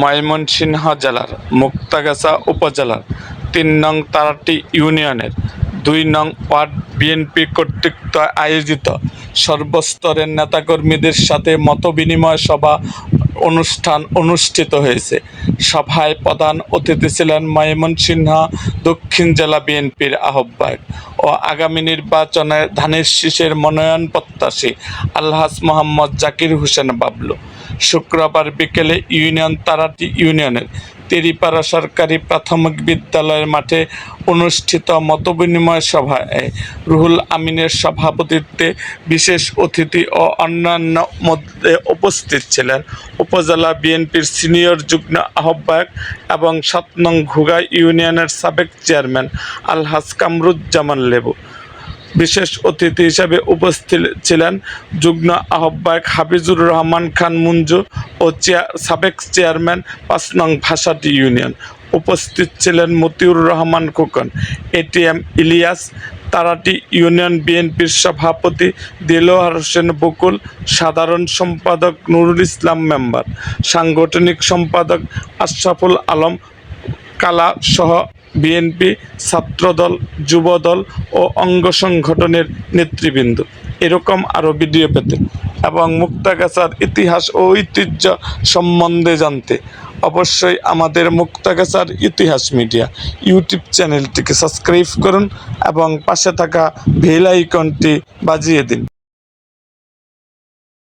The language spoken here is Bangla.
ময়মনসিংহ জেলার মুক্তাগাছা উপজেলার তিন নং তারাটি ইউনিয়নের দুই নং ওয়ার্ড বিএনপি কর্তৃক আয়োজিত সর্বস্তরের নেতাকর্মীদের সাথে মতবিনিময় সভা অনুষ্ঠান অনুষ্ঠিত হয়েছে। সভায় প্রধান অতিথি ছিলেন ময়মনসিংহ দক্ষিণ জেলা বিএনপির আহ্বায়ক ও আগামী নির্বাচনে ধানের শীষের মনোনয়ন প্রত্যাশী আলহাজ মোহাম্মদ জাকির হোসেন বাবলু। শুক্রবার বিকেলে ইউনিয়ন তারাটি ইউনিয়নের তেরিপাড়া সরকারি প্রাথমিক বিদ্যালয়ের মাঠে অনুষ্ঠিত মতবিনিময় সভায় রুহুল আমিনের সভাপতিত্বে বিশেষ অতিথি ও অন্যান্য মধ্যে উপস্থিত ছিলেন উপজেলা বিএনপির সিনিয়র যুগ্ম আহ্বায়ক এবং সাত নং ঘুগা ইউনিয়নের সাবেক চেয়ারম্যান আলহাজ কামরুজ্জামান লেবু। বিশেষ অতিথি হিসেবে উপস্থিত ছিলেন যুগ্ম আহ্বায়ক হাফিজুর রহমান খান মুঞ্জু ও চেয়া সাবেক চেয়ারম্যান পাঁচ নং ভাষাটি ইউনিয়ন। উপস্থিত ছিলেন মতিউর রহমান খোকন, এটিএম ইলিয়াস, তারাটি ইউনিয়ন বিএনপির সভাপতি দিলোয়ার হোসেন বকুল, সাধারণ সম্পাদক নুরুল ইসলাম মেম্বার, সাংগঠনিক সম্পাদক আশরাফুল আলম কালা সহ বিএনপি, ছাত্রদল, যুবদল ও অঙ্গ সংগঠনের নেতৃবৃন্দ। এরকম আরও ভিডিও পেতে এবং মুক্তাগাছার ইতিহাস ও ঐতিহ্য সম্বন্ধে জানতে অবশ্যই আমাদের মুক্তাগাছার ইতিহাস মিডিয়া ইউটিউব চ্যানেলটিকে সাবস্ক্রাইব করুন এবং পাশে থাকা বেল আইকনটি বাজিয়ে দিন।